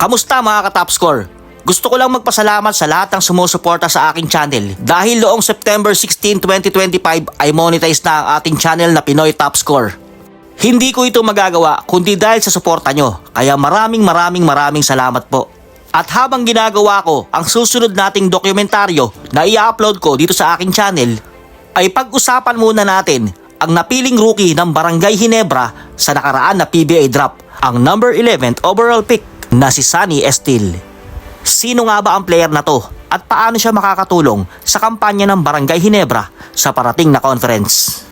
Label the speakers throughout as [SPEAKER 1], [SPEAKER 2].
[SPEAKER 1] Kamusta mga ka-top score? Gusto ko lang magpasalamat sa lahat ng sumusuporta sa aking channel dahil noong September 16, 2025 ay monetize na ang ating channel na Pinoy Top Score. Hindi ko ito magagawa kundi dahil sa suporta nyo kaya maraming maraming maraming salamat po. At habang ginagawa ko ang susunod nating dokumentaryo na i-upload ko dito sa aking channel ay pag-usapan muna natin ang napiling rookie ng Barangay Hinebra sa nakaraan na PBA drop, ang number 11 overall pick na si Sunny Estil. Sino nga ba ang player na to at paano siya makakatulong sa kampanya ng Barangay Hinebra sa parating na conference?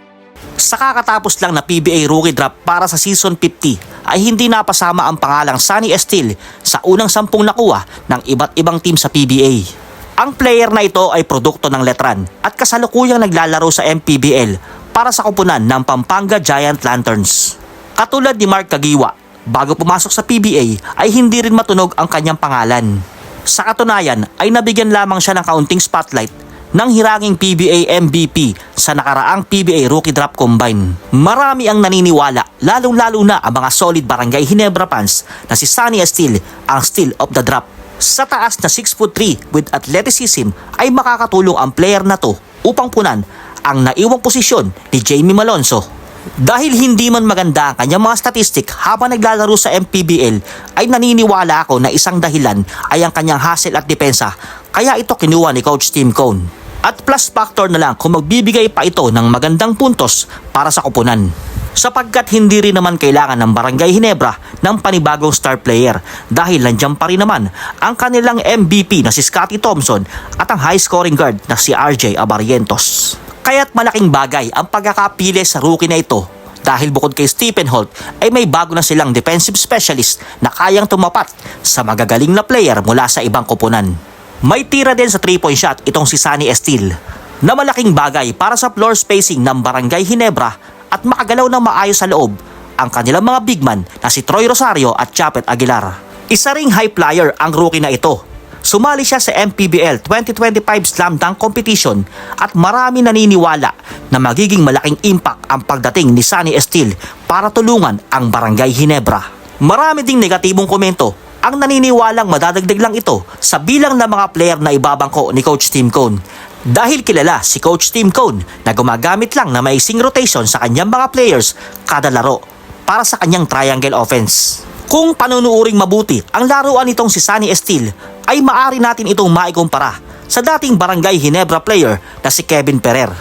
[SPEAKER 1] Sa kakatapos lang na PBA rookie draft para sa season 50 ay hindi napasama ang pangalang Sunny Estil sa unang sampung nakuha ng iba't ibang team sa PBA. Ang player na ito ay produkto ng Letran at kasalukuyang naglalaro sa MPBL para sa kupunan ng Pampanga Giant Lanterns. Katulad ni Mark Kagiwa, bago pumasok sa PBA ay hindi rin matunog ang kanyang pangalan. Sa katunayan ay nabigyan lamang siya ng kaunting spotlight ng hiranging PBA MVP sa nakaraang PBA Rookie Drop Combine. Marami ang naniniwala, lalong-lalo na ang mga solid barangay Hinebra fans na si Sunny Estil ang steal of the drop. Sa taas na 6'3 with athleticism ay makakatulong ang player na to upang punan ang naiwang posisyon ni Jamie Malonzo. Dahil hindi man maganda ang kanyang mga statistic habang naglalaro sa MPBL ay naniniwala ako na isang dahilan ay ang kanyang hustle at depensa kaya ito kinuha ni Coach Tim Cone. At plus factor na lang kung magbibigay pa ito ng magandang puntos para sa kupunan. Sapagkat hindi rin naman kailangan ng Barangay Hinebra ng panibagong star player dahil nandiyan pa rin naman ang kanilang MVP na si Scotty Thompson at ang high scoring guard na si RJ Abarientos. Kaya't malaking bagay ang pagkakapili sa rookie na ito dahil bukod kay Stephen Holt ay may bago na silang defensive specialist na kayang tumapat sa magagaling na player mula sa ibang kupunan. May tira din sa 3-point shot itong si Sunny Estil na malaking bagay para sa floor spacing ng Barangay Hinebra at makagalaw ng maayos sa loob ang kanilang mga big man na si Troy Rosario at Chapet Aguilar. Isa ring high flyer ang rookie na ito Sumali siya sa MPBL 2025 Slam Dunk Competition at marami naniniwala na magiging malaking impact ang pagdating ni Sunny Estil para tulungan ang Barangay Hinebra. Marami ding negatibong komento ang naniniwalang madadagdag lang ito sa bilang ng mga player na ibabangko ni Coach Tim Cone. Dahil kilala si Coach Tim Cone na gumagamit lang na maising rotation sa kanyang mga players kada laro para sa kanyang triangle offense. Kung panunuuring mabuti ang laruan nitong si Sunny Estil ay maari natin itong maikumpara sa dating Barangay Hinebra player na si Kevin Ferrer.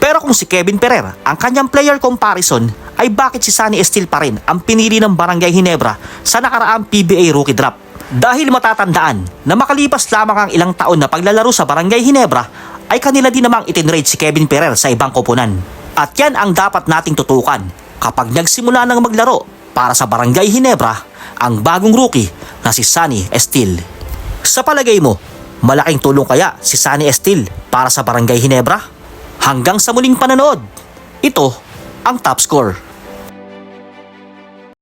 [SPEAKER 1] Pero kung si Kevin Ferrer ang kanyang player comparison ay bakit si Sunny Estil pa rin ang pinili ng Barangay Hinebra sa nakaraang PBA rookie draft? Dahil matatandaan na makalipas lamang ang ilang taon na paglalaro sa Barangay Hinebra ay kanila din namang itinrate si Kevin Ferrer sa ibang koponan. At yan ang dapat nating tutukan kapag nagsimula ng maglaro para sa Barangay Hinebra ang bagong rookie na si Sunny Estil. Sa palagay mo, malaking tulong kaya si Sunny Estil para sa Barangay Hinebra? Hanggang sa muling panonood, ito ang top score.